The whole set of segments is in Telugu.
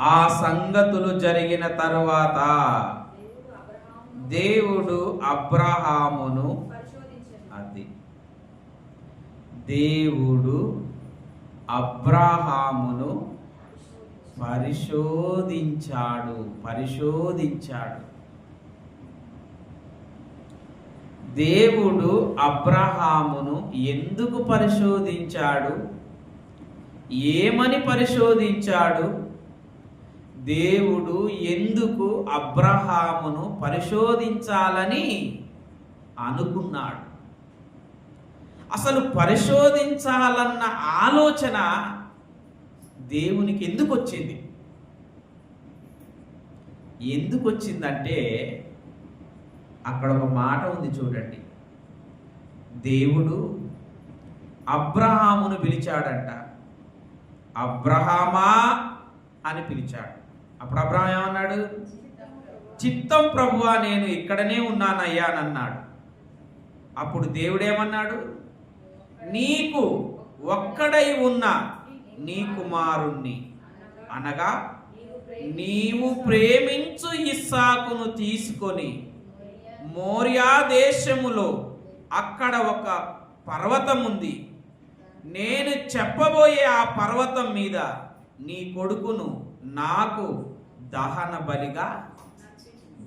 ఆ సంగతులు జరిగిన తరువాత దేవుడు అబ్రహామును అది. దేవుడు అబ్రహామును పరిశోధించాడు పరిశోధించాడు. దేవుడు అబ్రహామును ఎందుకు పరిశోధించాడు? ఏమని పరిశోధించాడు? దేవుడు ఎందుకు అబ్రహామును పరిశోధించాలని అనుకున్నాడు? అసలు పరిశోధించాలన్న ఆలోచన దేవునికి ఎందుకు వచ్చింది? ఎందుకు వచ్చిందంటే అక్కడ ఒక మాట ఉంది చూడండి. దేవుడు అబ్రహామును పిలిచాడంట. అబ్రహామా అని పిలిచాడు. అప్పుడు అబ్రహం ఏమన్నాడు? చిత్తం ప్రభువా నేను ఇక్కడనే ఉన్నానయ్యా అని అన్నాడు. అప్పుడు దేవుడేమన్నాడు నీకు ఒక్కడై ఉన్న నీ కుమారుణ్ణి. అనగా నీవు ప్రేమించు ఇస్సాకును తీసుకొని మోర్యా దేశములో అక్కడ ఒక పర్వతం ఉంది నేను చెప్పబోయే ఆ పర్వతం మీద నీ కొడుకును నాకు దహన బలిగా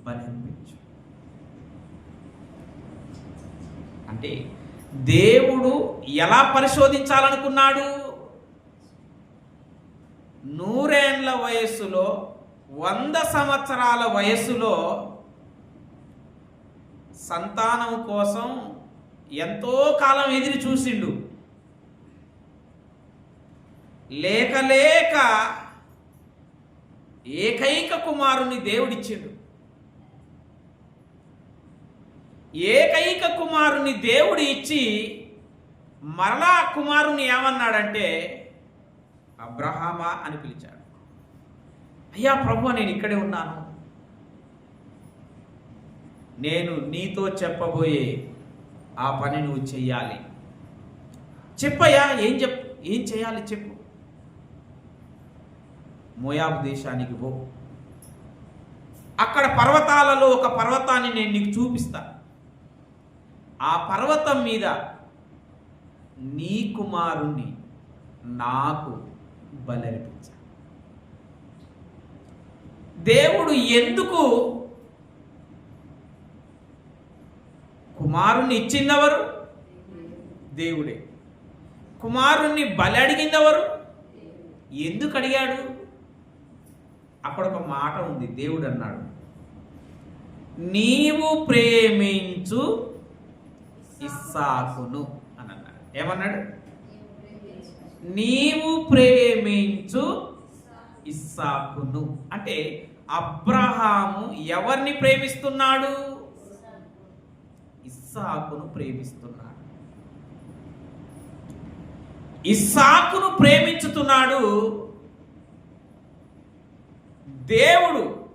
బలింపించు అంటే దేవుడు ఎలా పరిశోధించాలనుకున్నాడు? నూరేండ్ల వయస్సులో వంద సంవత్సరాల వయస్సులో సంతానం కోసం ఎంతో కాలం ఎదిరి చూసిండు. లేక లేక ఏకైక కుమారుని దేవుడిచ్చిండు. ఏకైక కుమారుని దేవుడు ఇచ్చి మరలా కుమారుని ఏమన్నాడంటే అబ్రహామా అని పిలిచాడు. అయ్యా ప్రభు నేను ఇక్కడే ఉన్నాను. నేను నీతో చెప్పబోయే ఆ పని నువ్వు చెయ్యాలి. చెప్పయ్యా ఏం చెప్ ఏం చేయాలి చెప్పు. మోయాబు దేశానికి పో. అక్కడ పర్వతాలలో ఒక పర్వతాన్ని నేను నీకు చూపిస్తా. ఆ పర్వతం మీద నీ కుమారుణ్ణి నాకు బలర్పించ. దేవుడు ఎందుకు కుమారుణ్ణి ఇచ్చిందెవరు? దేవుడే. కుమారుణ్ణి బలి అడిగిందెవరు? ఎందుకు అడిగాడు? అక్కడ ఒక మాట ఉంది దేవుడు అన్నాడు నీవు ప్రేమించు ఇస్సాకును అని అన్నాడు ఏమన్నాడు? నీవు ప్రేమించు ఇస్సాకును. అంటే అబ్రహాము ఎవరిని ప్రేమిస్తున్నాడు? ఇస్సాకును ప్రేమిస్తున్నాడు. ఇస్సాకును ప్రేమించుతున్నాడు దేవుడు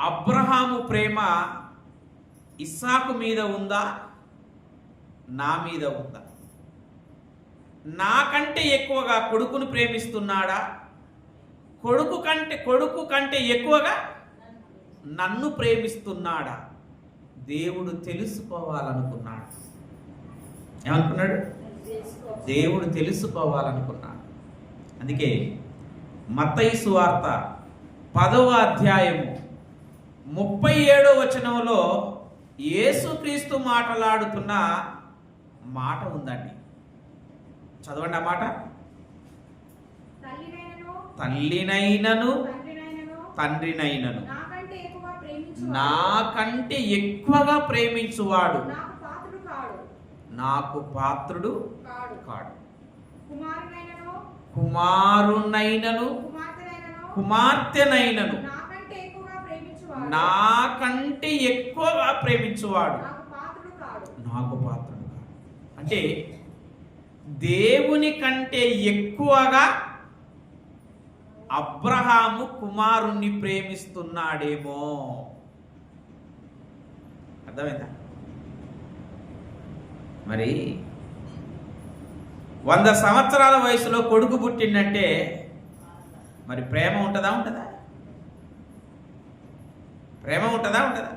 అబ్రహాము ప్రేమ ఇస్సాకు మీద ఉందా? నా మీద ఉందా? నాకంటే ఎక్కువగా కొడుకును ప్రేమిస్తున్నాడా? కొడుకు కంటే కొడుకు కంటే ఎక్కువగా నన్ను ప్రేమిస్తున్నాడా? దేవుడు తెలుసుకోవాలనుకున్నాడు. ఏమనుకున్నాడు? దేవుడు తెలుసుకోవాలనుకున్నాడు. అందుకే మతయి సువార్త పదవ అధ్యాయము. ముప్పై ఏడో వచనంలో యేసుక్రీస్తు మాట్లాడుతున్న మాట ఉందండి. చదవండి ఆ మాట. తల్లినైనను తండ్రినైనను నాకంటే ఎక్కువగా ప్రేమించువాడు. నాకు పాత్రుడు కాడు. కుమారునైనను కుమార్తెనైనను. నాకంటే ఎక్కువగా ప్రేమించువాడు. నాకు పాత్రుడు కాడు. అంటే దేవుని కంటే ఎక్కువగా అబ్రహాము కుమారుణ్ణి ప్రేమిస్తున్నాడేమో. అర్థమైందా? మరి వంద సంవత్సరాల వయసులో కొడుకు పుట్టిందంటే మరి ప్రేమ ఉంటుందా ఉంటుందా? ప్రేమ ఉంటుందా ఉంటుందా?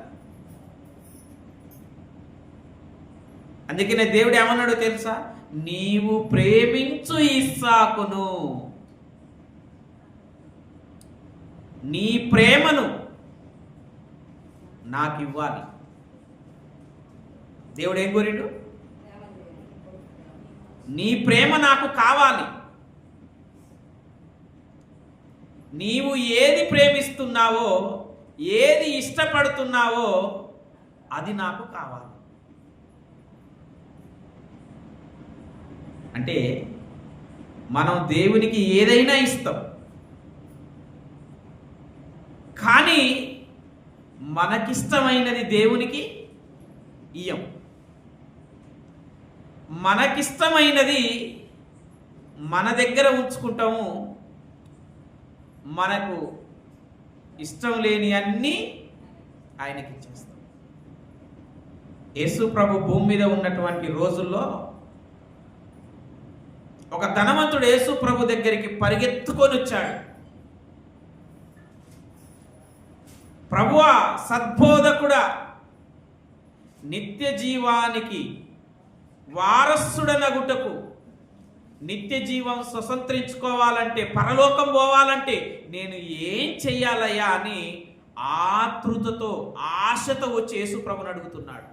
అందుకనే దేవుడు ఏమన్నాడో తెలుసా? నీవు ప్రేమించు ఇస్సాకును. నీ ప్రేమను నాకు ఇవ్వాలి. దేవుడు ఏం కోరిండు? నీ ప్రేమ నాకు కావాలి. నీవు ఏది ప్రేమిస్తున్నావో ఏది ఇష్టపడుతున్నావో అది నాకు కావాలి. అంటే మనం దేవునికి ఏదైనా ఇస్తాం. కానీ మనకిష్టమైనది దేవునికి ఇయ్యం. మనకిష్టమైనది మన దగ్గర ఉంచుకుంటాము మనకు ఇష్టం లేని అన్నీ ఆయనకి ఇచ్చేస్తాం. యేసు ప్రభు భూమి మీద ఉన్నటువంటి రోజుల్లో ఒక ధనవంతుడు యేసు ప్రభు దగ్గరికి పరిగెత్తుకొని వచ్చాడు. ప్రభువా సద్బోధకుడా నిత్య జీవానికి వారసుడనగుటకు నిత్య జీవం స్వతంత్రించుకోవాలంటే పరలోకం పోవాలంటే నేను ఏం చెయ్యాలయ్యా అని ఆతృతతో ఆశతో వచ్చి యేసుప్రభుని అడుగుతున్నాడు.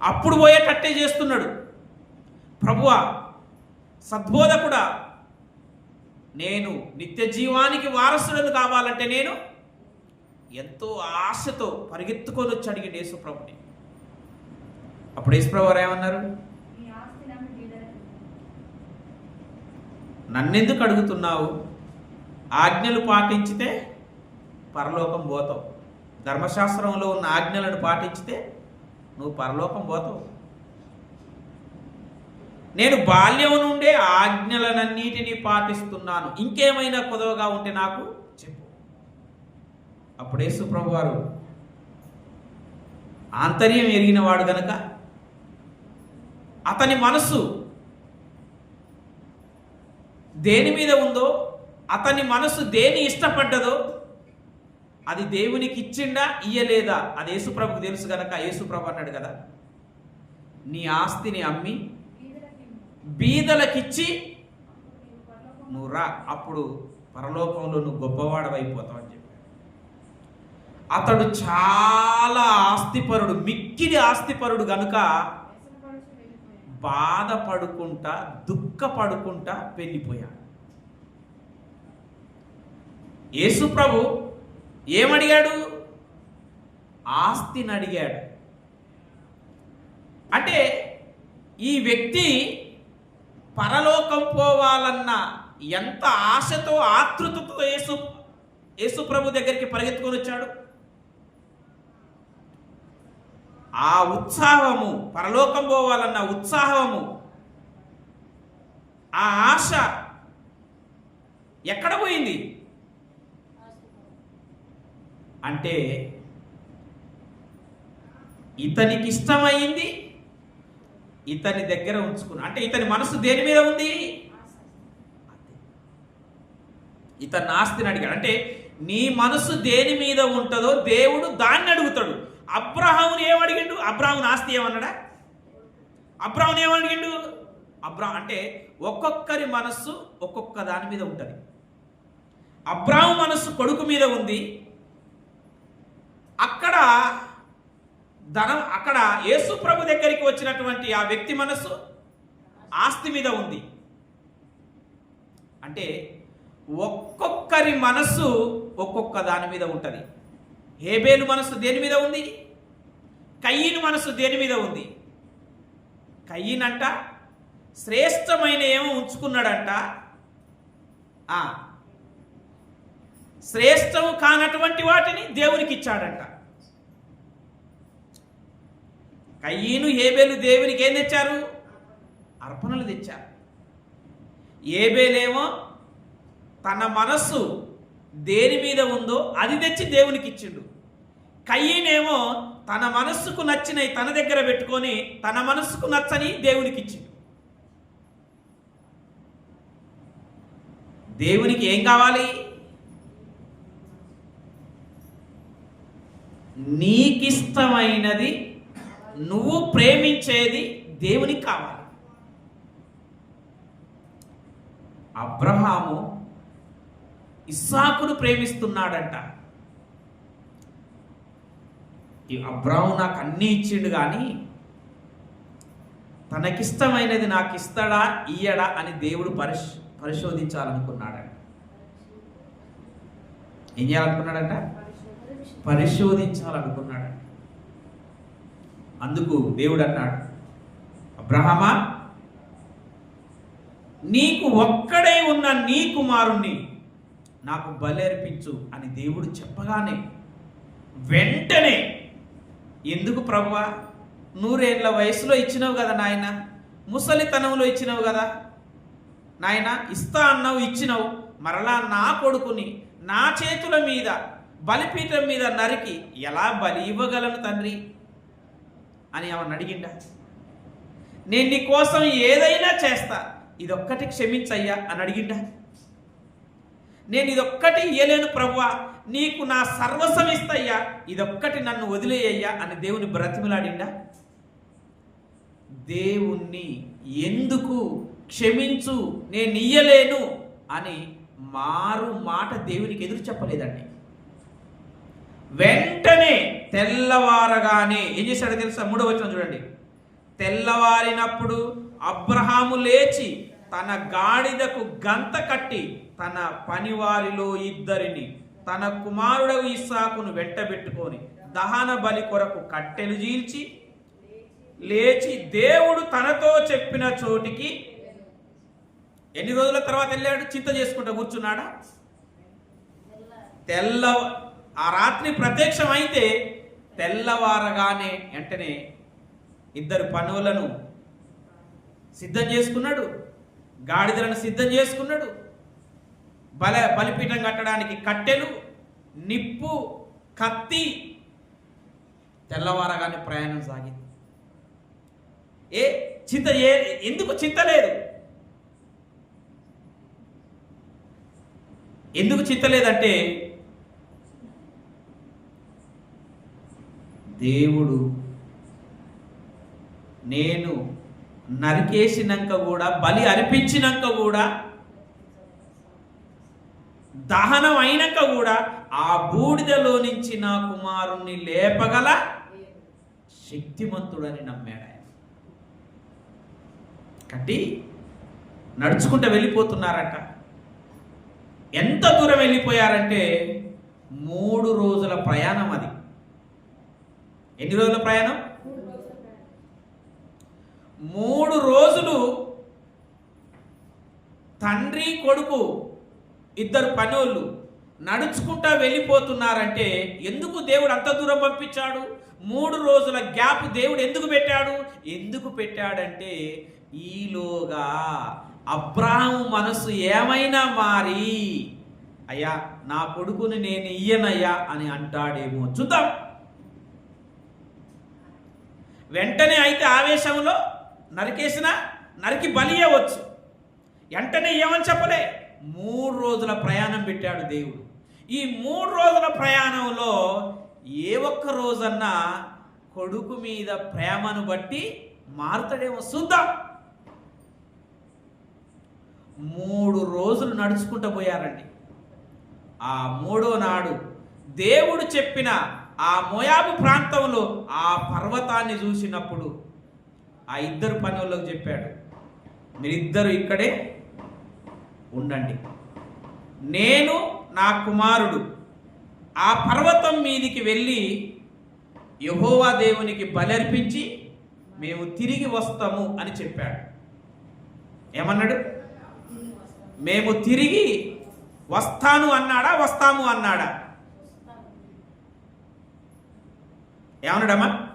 అప్పుడు పోయేటట్టే చేస్తున్నాడు. ప్రభువ సద్బోధకుడా నేను నిత్య జీవానికి వారసుడను కావాలంటే నేను ఎంతో ఆశతో పరిగెత్తుకొని వచ్చి అడిగిండు యేసుప్రభుని అప్పుడు యేసుప్రభు వారు ఏమన్నారు నీ ఆస్తి నమ్మి బీదలకు నన్నెందుకు అడుగుతున్నావు? ఆజ్ఞలు పాటించితే పరలోకం పోతావు. ధర్మశాస్త్రంలో ఉన్న ఆజ్ఞలను పాటించితే నువ్వు పరలోకం పోతావు. నేను బాల్యం నుండే ఆజ్ఞలనన్నిటినీ పాటిస్తున్నాను. ఇంకేమైనా కొదవగా ఉంటే నాకు చెప్పు. అప్పుడే యేసు ప్రభు వారు ఆంతర్యం ఎరిగినవాడు గనక అతని మనస్సు దేని మీద ఉందో అతని మనసు దేని ఇష్టపడ్డదో అది దేవునికి ఇచ్చిండా ఇయ్యలేదా? అది యేసుప్రభుకు తెలుసు గనక యేసుప్రభు అన్నాడు కదా. నీ ఆస్తిని అమ్మి బీదలకిచ్చి నువ్వు రా అప్పుడు పరలోకంలో నువ్వు గొప్పవాడవైపోతావు అని చెప్పాడు. అతడు చాలా ఆస్తిపరుడు మిక్కిడి ఆస్తిపరుడు గనుక బాధపడుకుంటా దుఃఖపడుకుంటా వెళ్ళిపోయాడు. యేసు ప్రభు ఏమడిగాడు? ఆస్తిని అడిగాడు. అంటే ఈ వ్యక్తి పరలోకం పోవాలన్న ఎంత ఆశతో ఆతృతతో యేసు యేసు ప్రభు దగ్గరికి పరిగెత్తుకొని వచ్చాడు? ఆ ఉత్సాహము పరలోకం పోవాలన్న ఉత్సాహము ఆ ఆశ ఎక్కడ పోయింది? అంటే ఇతనికి ఇష్టమైంది ఇతని దగ్గర ఉంచుకున్నా అంటే ఇతని మనసు దేని మీద ఉంది? ఇతని ఆస్తిని అడిగాడు. అంటే నీ మనసు దేని మీద ఉంటుందో దేవుడు దాన్ని అడుగుతాడు. అబ్రహాముని ఏమడిగిండు? అబ్రాహ్ముని ఆస్తి ఏమన్నాడా? అబ్రాహ్ముని ఏమడిగిండు? అబ్రా అంటే ఒక్కొక్కరి మనస్సు ఒక్కొక్క దాని మీద ఉంటుంది. అబ్రాహం మనస్సు కొడుకు మీద ఉంది. అక్కడ ధనం అక్కడ యేసు ప్రభు దగ్గరికి వచ్చినటువంటి ఆ వ్యక్తి మనస్సు ఆస్తి మీద ఉంది. అంటే ఒక్కొక్కరి మనస్సు ఒక్కొక్క దాని మీద ఉంటుంది. హేబేలు మనస్సు దేని మీద ఉంది? కయ్యను మనస్సు దేని మీద ఉంది? కయ్యినంట శ్రేష్టమైన ఏమో ఉంచుకున్నాడంట? ఆ, శ్రేష్టము కానటువంటి వాటిని దేవునికి ఇచ్చాడంట కయ్యిను హేబేలు దేవునికి ఏం తెచ్చారు? అర్పణలు తెచ్చారు. ఏబేలేమో తన మనస్సు దేని మీద ఉందో అది తెచ్చి దేవునికి ఇచ్చిండు కయ్యనేమో తన మనస్సుకు నచ్చినవి తన దగ్గర పెట్టుకొని తన మనస్సుకు నచ్చని దేవునికి ఇచ్చిండు దేవునికి ఏం కావాలి? నీకిష్టమైనది నువ్వు ప్రేమించేది దేవునికి కావాలి. అబ్రహాము ఇస్సాకును ప్రేమిస్తున్నాడంట. ఈ అబ్రాహం నాకు అన్నీ ఇచ్చిండు కానీ తనకిష్టమైనది నాకు ఇస్తాడా ఇయ్యడా అని దేవుడు పరిశ్ పరిశోధించాలనుకున్నాడంట. ఏం చేయాలనుకున్నాడంట? పరిశోధించాలనుకున్నాడంట. అందుకు దేవుడు అన్నాడు అబ్రహమా నీకు ఒక్కడే ఉన్న నీ కుమారుణ్ణి నాకు బలేర్పించు అని దేవుడు చెప్పగానే వెంటనే ఎందుకు ప్రభువా? నూరేళ్ళ వయసులో ఇచ్చినావు కదా నాయన. ముసలితనంలో ఇచ్చినావు కదా. నాయన ఇస్తా అన్నావు ఇచ్చినావు. మరలా నా కొడుకుని నా చేతుల మీద బలిపీఠం మీద నరికి ఎలా బలి ఇవ్వగలను తండ్రి? అని ఆమెను అడిగిండా నేను నీ కోసం ఏదైనా చేస్తా. ఇదొక్కటి క్షమించయ్యా అని అడిగిండా నేను ఇదొక్కటి ఇయ్యలేను ప్రభువా. నీకు నా సర్వస్వం ఇస్తయ్యా. ఇదొక్కటి నన్ను వదిలేయ్యా అని దేవుని బ్రతిమలాడిండా? దేవుణ్ణి ఎందుకు క్షమించు నేను ఇయ్యలేను అని మారు మాట దేవునికి ఎదురు చెప్పలేదండి. వెంటనే తెల్లవారగానే ఏం చేశాడో తెలుసా? మూడో వచ్చిన చూడండి. తెల్లవారినప్పుడు అబ్రహాము లేచి తన గాడిదకు గంత కట్టి తన పనివారిలో ఇద్దరిని తన కుమారుడు ఇస్సాకును వెంటబెట్టుకొని దహన బలి కొరకు కట్టెలు చీల్చి లేచి దేవుడు తనతో చెప్పిన చోటికి ఎన్ని రోజుల తర్వాత వెళ్ళాడు? చింత చేసుకుంటా కూర్చున్నాడా? తెల్ల ఆ రాత్రి ప్రత్యక్షం అయితే తెల్లవారగానే వెంటనే ఇద్దరు పనులను సిద్ధం చేసుకున్నాడు. గాడిదలను సిద్ధం చేసుకున్నాడు. బల బలిపీఠం కట్టడానికి కట్టెలు నిప్పు కత్తి తెల్లవారగానే ప్రయాణం సాగింది. ఏ చింత ఏ ఎందుకు చింత లేదు? ఎందుకు చింత లేదంటే దేవుడు నేను నరికేసినాక కూడా బలి అర్పించినాక కూడా దహనం అయినాక కూడా ఆ బూడిదలో నుంచి నా కుమారుణ్ణి లేపగల శక్తిమంతుడని నమ్మాడు ఆయన. కట్టి నడుచుకుంటూ వెళ్ళిపోతున్నారట. ఎంత దూరం వెళ్ళిపోయారంటే మూడు రోజుల ప్రయాణం అది. ఎన్ని రోజుల ప్రయాణం? మూడు రోజులు తండ్రి కొడుకు ఇద్దరు పనోళ్ళు నడుచుకుంటా వెళ్ళిపోతున్నారంటే ఎందుకు దేవుడు అంత దూరం పంపించాడు? మూడు రోజుల గ్యాప్ దేవుడు ఎందుకు పెట్టాడు? ఎందుకు పెట్టాడంటే ఈలోగా అబ్రాహం మనసు ఏమైనా మారి అయ్యా నా కొడుకుని నేను ఇయ్యనయ్యా అని అంటాడేమో. చూద్దాం. వెంటనే అయితే ఆవేశంలో నరికేసిన నరికి బలి అవ్వచ్చు వెంటనే ఏమని చెప్పలే? మూడు రోజుల ప్రయాణం పెట్టాడు దేవుడు. ఈ మూడు రోజుల ప్రయాణంలో ఏ ఒక్క రోజన్నా కొడుకు మీద ప్రేమను బట్టి మారుతాడేమో చూద్దాం. మూడు రోజులు నడుచుకుంటూ పోయారండి. ఆ మూడో నాడు దేవుడు చెప్పిన ఆ మోయాబు ప్రాంతంలో ఆ పర్వతాన్ని చూసినప్పుడు ఆ ఇద్దరు పనులకు చెప్పాడు. మీరిద్దరు ఇక్కడే ఉండండి. నేను నా కుమారుడు. ఆ పర్వతం మీదికి వెళ్ళి యహోవా దేవునికి బలర్పించి మేము తిరిగి వస్తాము అని చెప్పాడు. ఏమన్నాడు? మేము తిరిగి వస్తాను అన్నాడా? వస్తాము అన్నాడా? ఏమన్నాడమ్మా?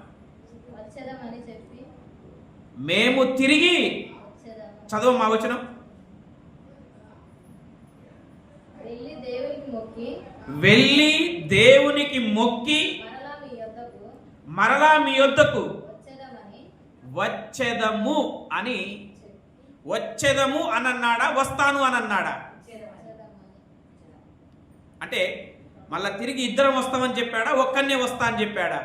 మేము తిరిగి చదువు మా వచనం. వెళ్ళి దేవునికి మొక్కి మరలా మీ యొద్దకు వచ్చేదము అని వచ్చేదము అని అన్నాడా వస్తాను అని అన్నాడా అంటే మళ్ళా తిరిగి ఇద్దరం వస్తామని చెప్పాడా ఒక్కనే వస్తా అని చెప్పాడా?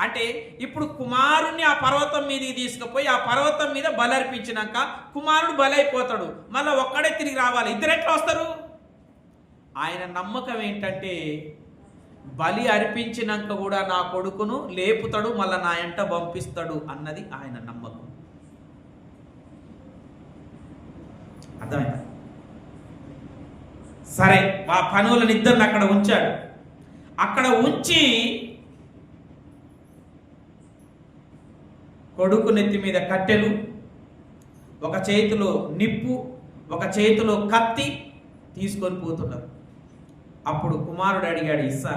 అంటే ఇప్పుడు కుమారుణ్ణి ఆ పర్వతం మీదకి తీసుకుపోయి ఆ పర్వతం మీద బలర్పించినాక కుమారుడు బలైపోతాడు. మళ్ళీ ఒక్కడే తిరిగి రావాలి. ఇద్దరు ఎట్లా వస్తారు? ఆయన నమ్మకం ఏంటంటే బలి అర్పించినాక కూడా నా కొడుకును లేపుతాడు మళ్ళీ నా ఎంట పంపిస్తాడు అన్నది ఆయన నమ్మకం. అర్థమైందా? సరే మా పనులను ఇద్దరిని అక్కడ ఉంచాడు. అక్కడ ఉంచి కొడుకు నెత్తి మీద కట్టెలు ఒక చేతిలో నిప్పు ఒక చేతిలో కత్తి తీసుకొని పోతున్నారు. అప్పుడు కుమారుడు అడిగాడు ఇస్సా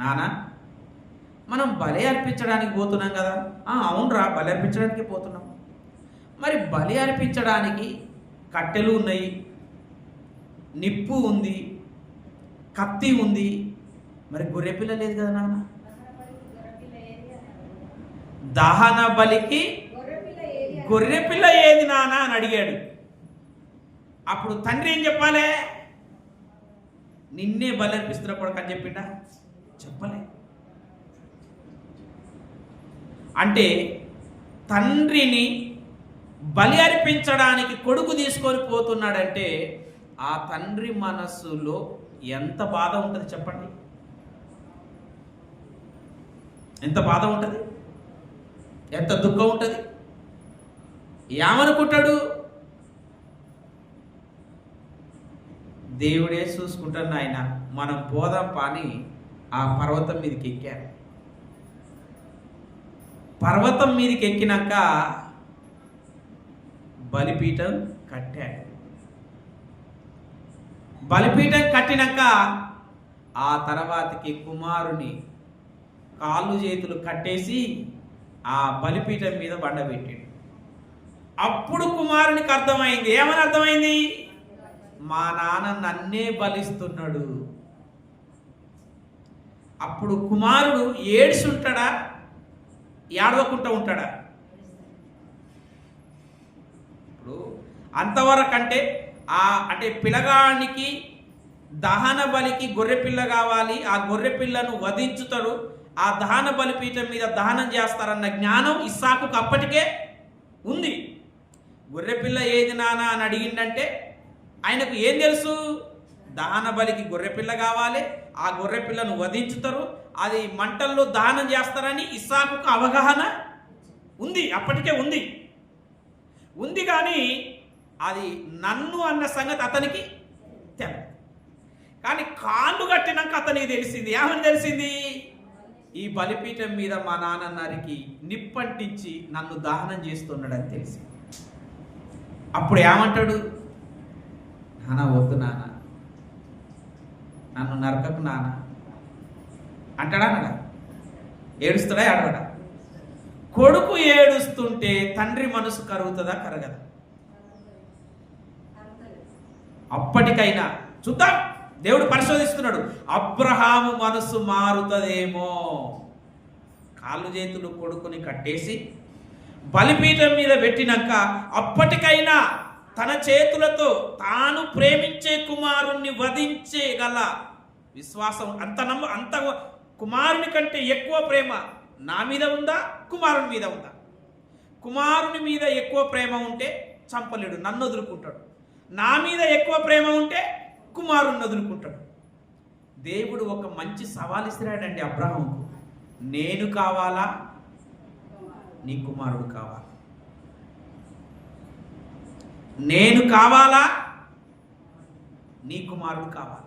నానా మనం బలి అర్పించడానికి పోతున్నాం కదా. అవునరా అవునురా బలి అర్పించడానికి పోతున్నాం. మరి బలి అర్పించడానికి కట్టెలు ఉన్నాయి నిప్పు ఉంది కత్తి ఉంది. మరి గొర్రెపిల్ల లేదు కదా నాన్న దహన బలికి గొర్రెపిల్ల ఏది నాన్న అని అడిగాడు. అప్పుడు తండ్రి ఏం చెప్పాలే? నిన్నే బలి అర్పిస్తున్న కొడుకు అని చెప్పిండా? చెప్పలే. అంటే తండ్రిని బలి అర్పించడానికి కొడుకు తీసుకొని పోతున్నాడంటే ఆ తండ్రి మనస్సులో ఎంత బాధ ఉంటుంది చెప్పండి? ఎంత బాధ ఉంటుంది? ఎంత దుఃఖం ఉంటుంది? ఏమనుకుంటాడు? దేవుడే చూసుకుంటాను ఆయన మనం పోదాం పాని ఆ పర్వతం మీదకి ఎక్కాను పర్వతం మీదకి ఎక్కినాక బలిపీఠం కట్టాడు బలిపీఠం కట్టినాక ఆ తర్వాతకి కుమారుని కాళ్ళు చేతులు కట్టేసి ఆ బలిపీఠం మీద బండబెట్టాడు. అప్పుడు కుమారునికి అర్థమైంది. ఏమని అర్థమైంది? మా నాన్న నన్నే బలిస్తున్నాడు. అప్పుడు కుమారుడు ఏడ్చుంటాడా ఏడవకుంటూ ఉంటాడా? ఇప్పుడు అంతవరకు అంటే ఆ అంటే పిల్లగానికి దహన బలికి గొర్రె పిల్ల కావాలి. ఆ గొర్రె పిల్లను ఆ దహన బలిపీఠం మీద దహనం చేస్తారన్న జ్ఞానం ఇస్సాకుకు అప్పటికే ఉంది. గొర్రెపిల్ల ఏది నానా అని అడిగిందంటే ఆయనకు ఏం తెలుసు? దహన బలికి గొర్రెపిల్ల కావాలి ఆ గొర్రె పిల్లను వధించుతారు అది మంటల్లో దహనం చేస్తారని ఇస్సాకుకు అవగాహన ఉంది అప్పటికే ఉంది. ఉంది కానీ అది నన్ను అన్న సంగతి అతనికి తెల కానీ కాళ్ళు కట్టినాక అతనికి తెలిసింది. ఏమని తెలిసింది? ఈ బలిపీఠం మీద మా నాన్న నరికి నిప్పంటించి నన్ను దహనం చేస్తున్నాడని తెలిసి. అప్పుడు ఏమంటాడు? నాన్న వద్దు నాన్న. నన్ను నరకకు నాన్న. అంటాడా అనడా ఏడుస్తాడా అడగడా కొడుకు ఏడుస్తుంటే తండ్రి మనసు కరుగుతుందా కరగదా? అప్పటికైనా చూద్దాం. దేవుడు పరిశోధిస్తున్నాడు. అబ్రహాము మనసు మారుతుందేమో. కాళ్ళు చేతులు కొడుకుని కట్టేసి బలిపీఠం మీద పెట్టినాక అప్పటికైనా తన చేతులతో తాను ప్రేమించే కుమారుణ్ణి వధించేగల విశ్వాసం అంత నమ్మ అంత కుమారుని కంటే ఎక్కువ ప్రేమ నా మీద ఉందా? కుమారుని మీద ఉందా? కుమారుని మీద ఎక్కువ ప్రేమ ఉంటే చంపలేడు నన్ను వదులుకుంటాడు. నా మీద ఎక్కువ ప్రేమ ఉంటే కుమారుని వదులుకుంటాడు దేవుడు ఒక మంచి సవాల్ ఇస్తున్నాడండి అబ్రహంకు నేను కావాలా? నీ కుమారుడు కావాలా? నేను కావాలా? నీ కుమారుడు కావాలా?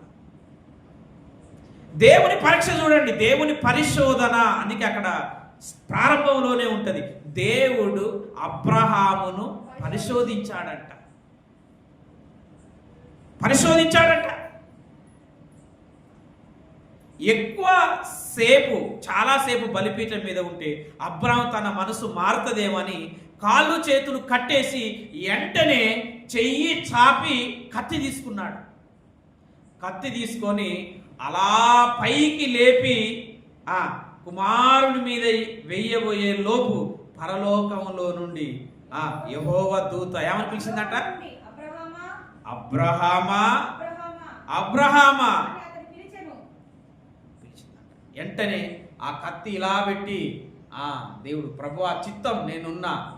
దేవుని పరీక్ష చూడండి. దేవుని పరిశోధన అందుకే అక్కడ ప్రారంభంలోనే ఉంటుంది. దేవుడు అబ్రహామును పరిశోధించాడంట. పరిశోధించాడంట. ఎక్కువ సేపు చాలాసేపు బలిపీఠం మీద ఉంటే అబ్రాహం తన మనసు మారుతుందేమని కాళ్ళు చేతులు కట్టేసి వెంటనే చెయ్యి చాపి కత్తి తీసుకున్నాడు. కత్తి తీసుకొని అలా పైకి లేపి ఆ కుమారుని మీద వెయ్యబోయే లోపు పరలోకంలో నుండి ఆ యహోవ దూత ఏమని పిలిచిందట? అబ్రహామా? అబ్రహామా. వెంటనే ఆ కత్తి ఇలా పెట్టి ఆ దేవుడు ప్రభు ఆ చిత్తం నేనున్నా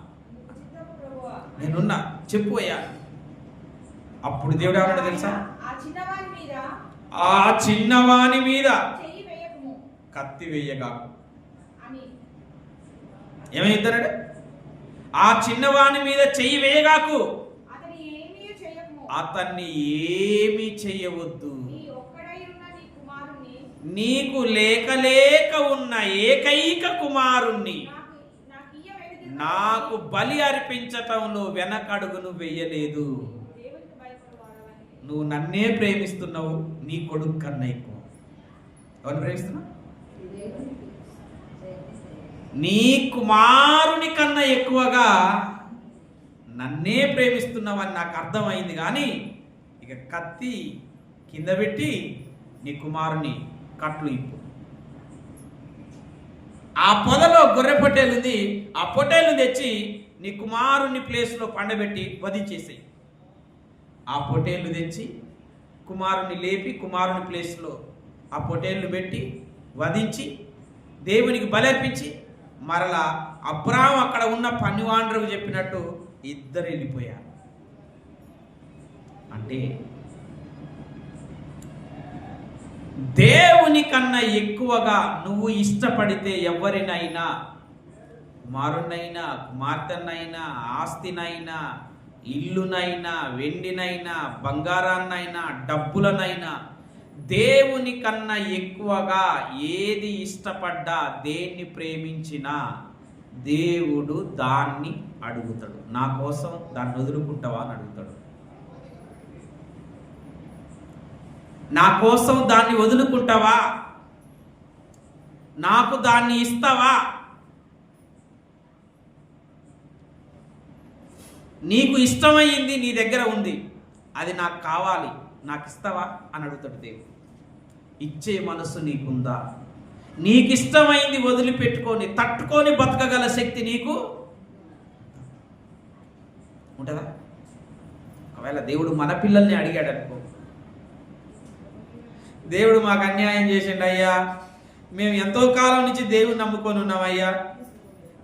నేనున్నా. చెప్పు అయ్యా. అప్పుడు దేవుడు ఏమన్నాడు తెలుసా? ఆ చిన్నవాని మీద. కత్తి వేయగా. ఏమైందన్నాడు ఆ చిన్నవాని మీద చెయ్యి వేయగాకు. అతన్ని ఏమీ కుమారుణ్ణి నీకు లేక లేక ఉన్న ఏకైక కుమారుణ్ణి నాకు బలి అర్పించటంలో వెనకడుగును వెయ్యలేదు నువ్వు నన్నే ప్రేమిస్తున్నావు నీ కొడుకు కన్నా ఎక్కువ. ఎవరిని ప్రేమిస్తున్నావు? నీ కుమారుని కన్నా ఎక్కువగా నన్నే ప్రేమిస్తున్నావని నాకు అర్థమైంది కానీ ఇక కత్తి కింద పెట్టి నీ కుమారుని కట్లు ఇప్పు. ఆ పొదలో గొర్రె పొట్టేలు ఉంది. ఆ పొట్టేలు తెచ్చి నీ కుమారుని ప్లేస్లో పండబెట్టి వధించేసేయి. ఆ పొటేళ్ళు తెచ్చి కుమారుని లేపి కుమారుని ప్లేస్లో ఆ పొటేళ్ళు పెట్టి వధించి దేవునికి బలర్పించి మరలా అబ్రాహం అక్కడ ఉన్న పన్నివాండ్రకు చెప్పినట్టు ఇద్దరు వెళ్ళిపోయారు. అంటే దేవుని కన్నా ఎక్కువగా నువ్వు ఇష్టపడితే ఎవరినైనా కుమారునైనా కుమార్తెనైనా ఆస్తినైనా ఇల్లునైనా వెండినైనా బంగారాన్నైనా డబ్బులనైనా దేవుని కన్నా ఎక్కువగా ఏది ఇష్టపడ్డా దేన్ని ప్రేమించినా దేవుడు దాన్ని అడుగుతాడు. నా కోసం దాన్ని వదులుకుంటావా అని అడుగుతాడు. నా కోసం దాన్ని వదులుకుంటావా? నాకు దాన్ని ఇస్తావా? నీకు ఇష్టమైంది నీ దగ్గర ఉంది. అది నాకు కావాలి. నాకు ఇస్తావా? అని అడుగుతాడు దేవుడు. ఇచ్చే మనసు నీకుందా? నీకు ఇష్టమైంది వదిలిపెట్టుకొని తట్టుకొని బతకగల శక్తి నీకు ఉంటుందా? ఒకవేళ దేవుడు మన పిల్లల్ని అడిగాడు అనుకో దేవుడు మాకు అన్యాయం చేసిండు అయ్యా. మేము ఎంతో కాలం నుంచి దేవుని నమ్ముకొని ఉన్నామయ్యా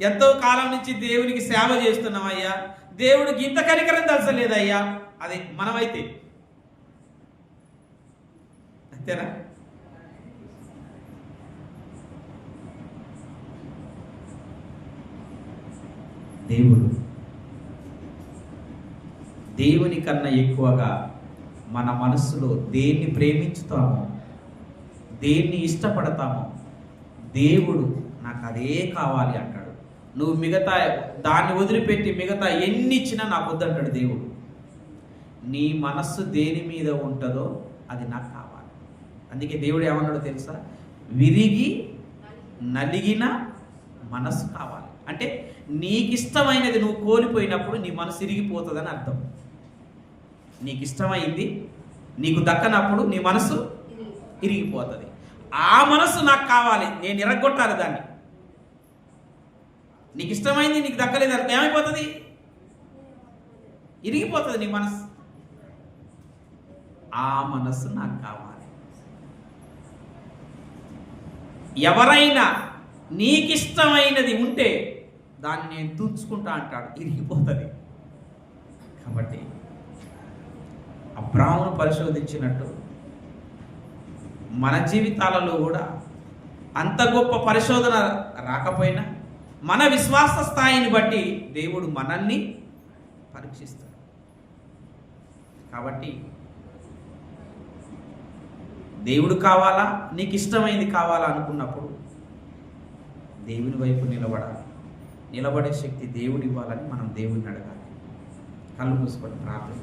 ఎంతో కాలం నుంచి దేవునికి సేవ చేస్తున్నామయ్యా దేవుడికి ఇంత కనికరం దలసలేదయ్యా అది మనమైతే. అంతేనా? దేవుడు. దేవుని కన్నా ఎక్కువగా మన మనస్సులో దేన్ని ప్రేమించుతామో దేన్ని ఇష్టపడతామో దేవుడు నాకు అదే కావాలి అంటాడు. నువ్వు మిగతా దాన్ని వదిలిపెట్టి మిగతా ఎన్ని ఇచ్చినా నాకు వద్దంటాడు దేవుడు. నీ మనస్సు దేని మీద ఉంటుందో అది నాకు కావాలి. అందుకే దేవుడు ఏమన్నాడు తెలుసా? విరిగి నలిగిన మనస్సు కావాలి. అంటే నీకు ఇష్టమైనది నువ్వు కోల్పోయినప్పుడు నీ మనసు ఇరిగిపోతుందని అర్థం. నీకు ఇష్టమైంది నీకు దక్కనప్పుడు నీ మనసు ఇరిగిపోతుంది. ఆ మనసు నాకు కావాలి నేను ఇరగొట్టాలి దాన్ని. నీకు ఇష్టమైంది నీకు దక్కలేదు అనుకో ఏమైపోతుంది? ఇరిగిపోతుంది నీ మనసు. ఆ మనసు నాకు కావాలి. ఎవరైనా నీకిష్టమైనది ఉంటే దాన్ని నేను తుంచుకుంటా అంటాడు. ఇరిగిపోతుంది కాబట్టి అబ్రాహ్మను పరిశోధించినట్టు మన జీవితాలలో కూడా అంత గొప్ప పరిశోధన రాకపోయినా మన విశ్వాస స్థాయిని బట్టి దేవుడు మనల్ని పరీక్షిస్తాడు. కాబట్టి దేవుడు కావాలా? నీకు ఇష్టమైంది కావాలా అనుకున్నప్పుడు దేవుని వైపు నిలబడాలి. నిలబడే శక్తి దేవుడు ఇవ్వాలని మనం దేవుడిని అడగాలి. కళ్ళు మూసుకొని ప్రార్థన